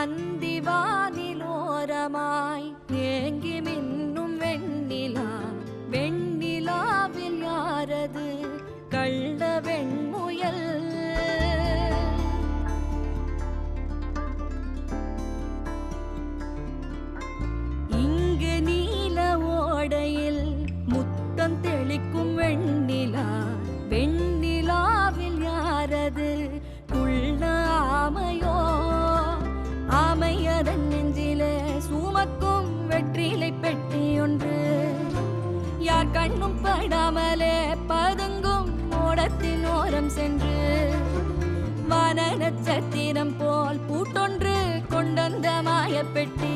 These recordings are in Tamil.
அந்திவானிலோரமாய் ஏங்கி மின்னும் வெண்ணிலா வெண்ணிலாவில் யாரது கள்ள கொண்டந்த மாயப்பெட்டி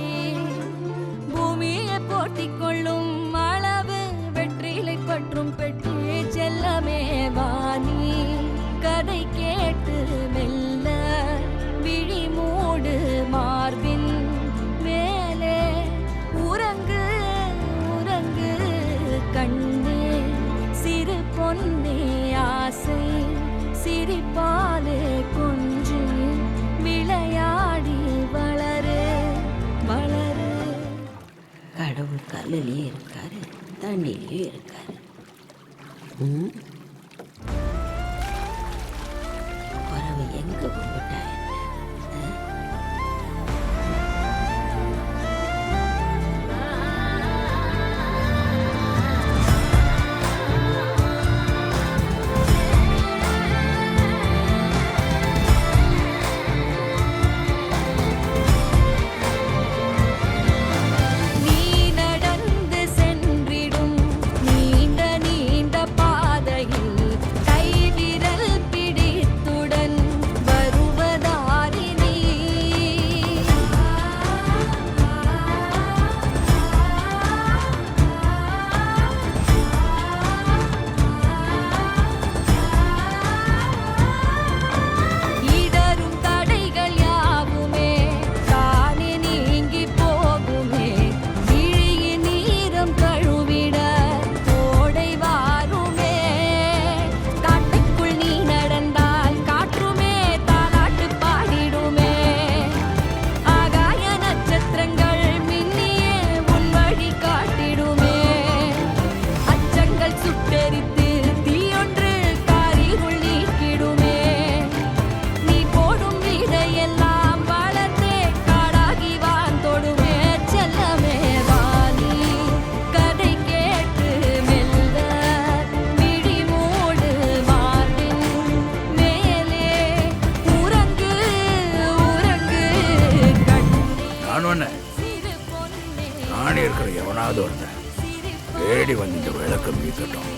பூமியை போட்டி கொள்ளும் அளவு வெற்றிலை பற்றும் பெட்டி செல்லமே வாணி. கதை கேட்டு மெல்ல விழி மூடு மார்பின். மேலே உறங்கு உறங்கு கண்ணே. சிறு பொன்னே ஆசை சிரிப்பா கடவுள் இருக்கார். இருக்காரு. தண்ணிலையும் இருக்காரு இருக்கிற எவனாவது தேடி வந்து விளக்கம் விளக்க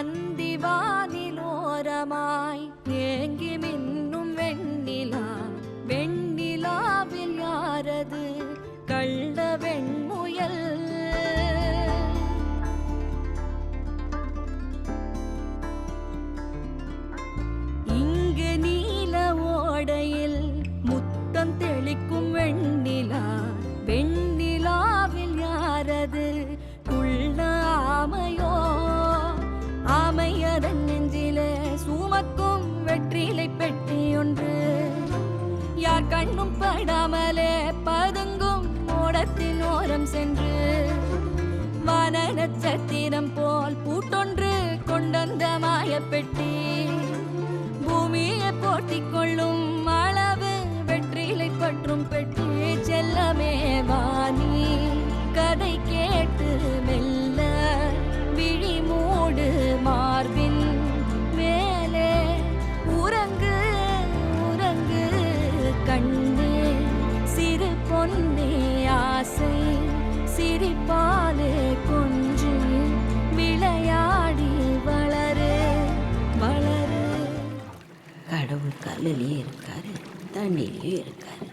அந்திவானிலோரமாய் ஏங்கி மின்னும் வெண்ணிலா வெண்ணிலாவில் யாரது கள்ள வெண்முயல்? இங்கு நீல ஓடையில் முத்தம் தெளிக்கும் வெண்ணிலா வெண்ணிலாவில் யாரது படாமலே பதுங்கும் ஓடத்தின் ஓரம் சென்று வான நட்சத்திரம் போல் பூட்டொன்று கொண்டந்த மாயப்பெட்டி பூமியை போட்டிக் கொள்ளும் அளவு வெற்றிலை பற்றும் பெட்டி. கடவுள் கல்லுலேயும் இருக்கார் தண்ணிலையும் இருக்கார்.